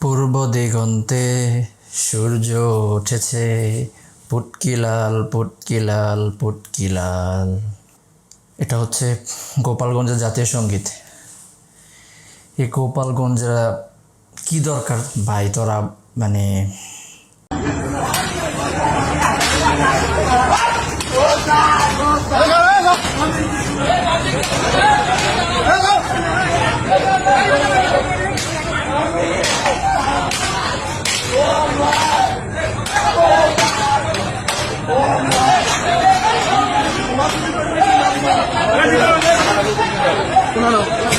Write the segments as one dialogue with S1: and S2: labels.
S1: পূর্ব দিগন্তে সূর্য উঠেছে পুটকি লাল পুটকি লাল পুটকি লাল এটা হচ্ছে গোপালগঞ্জের জাতীয় সংগীত এই গোপালগঞ্জের কি দরকার ভাই তোরা মানে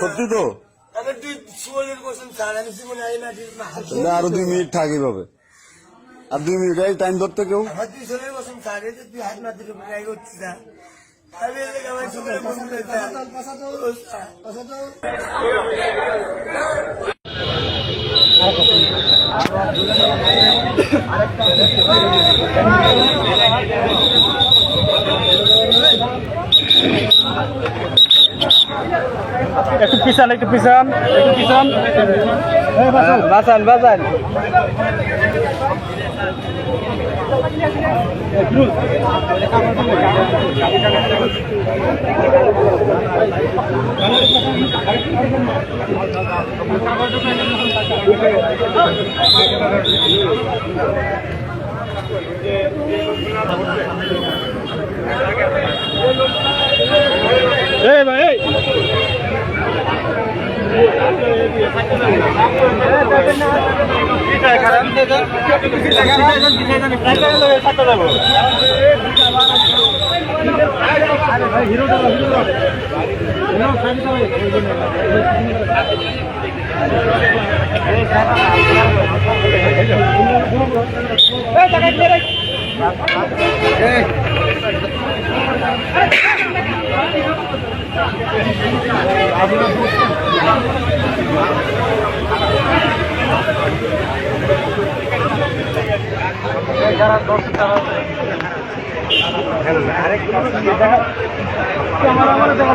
S2: সত্যি তো? আরও দুই মিনিট থাকি পাবে আর দুই মিনিট এই টাইম ধরতে কেউ?
S3: একটু পিছান একটু পিছান একটু পিছান। বাঁচান বাঁচান। এই ভাই যারা দশ তারা আরেক আমার আমার দেখা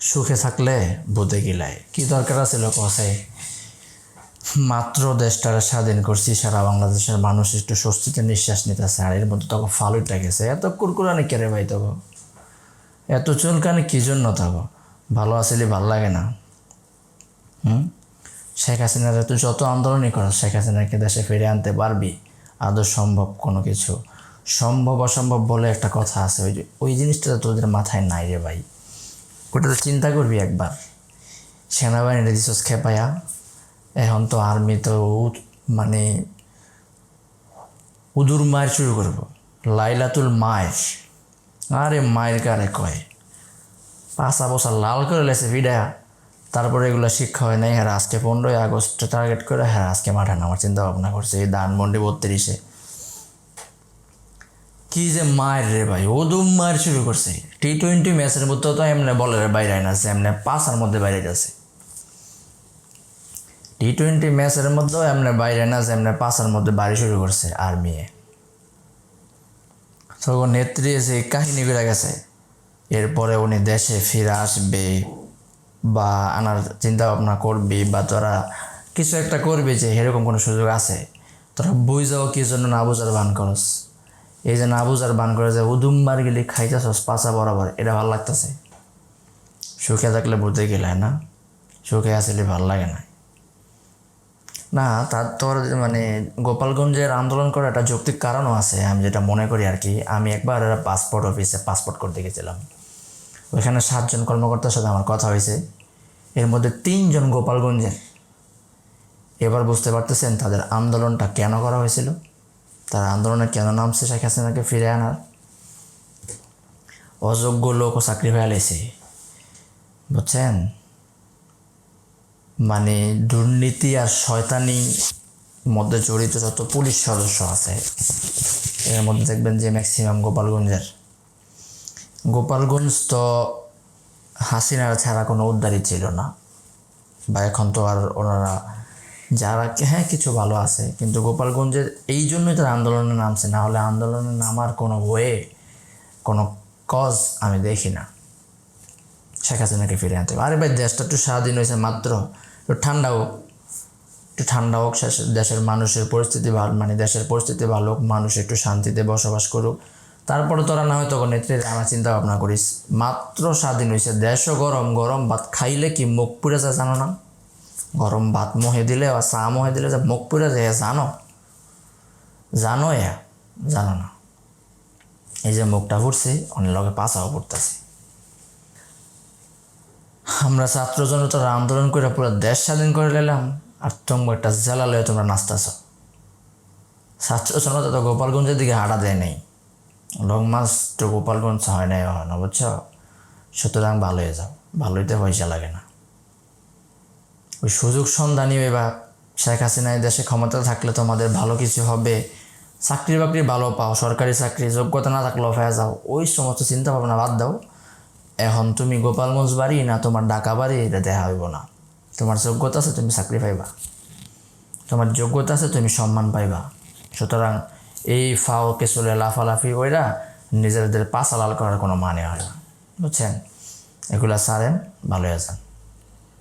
S1: সুখে থাকলে বুধে গিলায় কি দরকার আছে লোক আছে? মাত্র দেশটারে স্বাধীন করছি, সারা বাংলাদেশের মানুষ একটু স্বস্তিতে নিঃশ্বাস নিতেছে। আর এর মধ্যে তখন ফালুইটা গেছে। এত কুরকুরানি কেড়ে ভাই তখন এত চুলকানি কী জন্য তখন ভালো আসলে ভালো লাগে না। হুম? শেখ হাসিনার তুই যত আন্দোলনই করো, শেখ হাসিনাকে দেশে ফিরে আনতে পারবি? আদৌ সম্ভব কোনো কিছু? সম্ভব, অসম্ভব বলে একটা কথা আছে। ওই ওই জিনিসটা তোদের মাথায় নাই রে ভাই। ওটা তো চিন্তা করবি একবার। সেনাবাহিনীটা দিছস খেপায়া, এখন তো আর্মি তো মানে উদুর মায়ের শুরু করব। লাইলাতুল মায়ের আরে মায়ের কারে কয়? পাশা বসা লাল করে লেছে ভিডা তারপরে এগুলো শিক্ষা হয় নাই হ্যাঁ আজকে পনেরোই আগস্ট টার্গেট করে হ্যাঁ আজকে মাঠে নামার চিন্তা ভাবনা করছে। এই ধানমন্ডি বত্রিশে। কি যে মায়ের রে ভাই ওদুম মায়ের শুরু করছে। টি টোয়েন্টি ম্যাচের মধ্যে তো এমনি বলের বাইরে না এমনি পাঁচার মধ্যে বাইরে যাচ্ছে টি টোয়েন্টি ম্যাচের মধ্যেও এমনি বাইরে না এমনি পাঁচার মধ্যে বাড়ি শুরু করছে আর্মি তখন নেত্রী এসে কাহিনী করে গেছে, এরপরে উনি দেশে ফিরে আসবে বা আনার চিন্তা ভাবনা করবি বা তোরা কিছু একটা করবি যে এরকম কোনো সুযোগ আছে, তোরা বুঝাও কি জন্য না বুঝার ভান করস। এই যে না বুঝার বান করে যে উদুমবার গেলি খাইতেছস পাশা বরাবর, এটা ভালো লাগতেছে। সুখে থাকলে বুঝতে গেলে না, সুখে আসলে ভালো লাগে না। না, তার তোর মানে গোপালগঞ্জের আন্দোলন করার একটা যৌক্তিক কারণও আছে, আমি যেটা মনে করি আর কি। আমি একবার পাসপোর্ট অফিসে পাসপোর্ট করতে গেছিলাম। ওইখানে সাতজন কর্মকর্তার সাথে আমার কথা হয়েছে। এর মধ্যে তিনজন গোপালগঞ্জের। এবার বুঝতে পারতেছেন তাদের আন্দোলনটা কেন করা হয়েছিল? তার আন্দোলনে কেন নামছে শেখ হাসিনাকে ফিরে আনার? অযোগ্য লোক ও চাকরি হয়ে লেছে বুঝছেন? মানে দুর্নীতি আর শয়তানি মধ্যে জড়িত যত পুলিশ সদস্য আছে, এর মধ্যে দেখবেন যে ম্যাক্সিমাম গোপালগঞ্জের। গোপালগঞ্জ তো হাসিনার ছাড়া কোনো উদ্ধারই ছিল না। বা এখন তো আর ওনারা যারা হ্যাঁ কিছু ভালো আছে, কিন্তু গোপালগঞ্জের এই জন্যই তারা আন্দোলনে নামছে, না হলে আন্দোলনে নামার কোনো ওয়ে কোনো কজ আমি দেখি না। শেখ হাসিনাকে ফিরে আনতে হবে। আরে ভাই, দেশটা একটু স্বাধীন হয়েছে মাত্র। একটু ঠান্ডা হোক। একটু ঠান্ডা হোক দেশের মানুষের পরিস্থিতি ভালো মানে দেশের পরিস্থিতি ভালো হোক, মানুষ একটু শান্তিতে বসবাস করুক। তারপরে তোরা না হয়তো নেত্রীর আমার চিন্তা ভাবনা করিস। মাত্র স্বাধীন হয়েছে, দেশও গরম গরম ভাত খাইলে কি মুখ পুড়ে যায় জানো না? গরম ভাত মহে দিলে বা চা মহে দিলে যে মুখ পুড়ে যায় জানো? জানো এ জানো না। এই যে মুখটা ফুটছে অনেক লগে পাশাও ফুটতেছে। আমরা ছাত্র জনতার আন্দোলন করে পুরো দেশ স্বাধীন করে নিলাম, আর তোমরা একটা জেলা লয়ে তোমরা নাচতেছ। ছাত্র জনতা তো গোপালগঞ্জের দিকে হাঁটা দেয় নাই। লং মাস তো গোপালগঞ্জ হয় নাই, হয় না, বুঝছ? সুতরাং ভালো হয়ে যাও। ভালোইতে পয়সা লাগে না। ওই সুযোগ সন্ধানী বা শেখ হাসিনা দেশে ক্ষমতা থাকলে তোমাদের ভালো কিছু হবে। চাকরি বাকরি ভালো পাও, সরকারি চাকরি, যোগ্যতা না থাকলেও ফেয়া যাও। ওই সমস্ত চিন্তা ভাবনা বাদ দাও। এখন তুমি গোপালগঞ্জ বাড়ি না তোমার ঢাকা বাড়ি, এটা দেখা হইব না। তোমার যোগ্যতা আছে, তুমি চাকরি পাইবা। তোমার যোগ্যতা আছে, তুমি সম্মান পাইবা। সুতরাং এই ফাও কেসলে লাফালাফি কইরা নিজেদের পাশালাল করার কোনো মানে হয় না। বুঝছেন? এগুলা সারেন ভালো আছেন।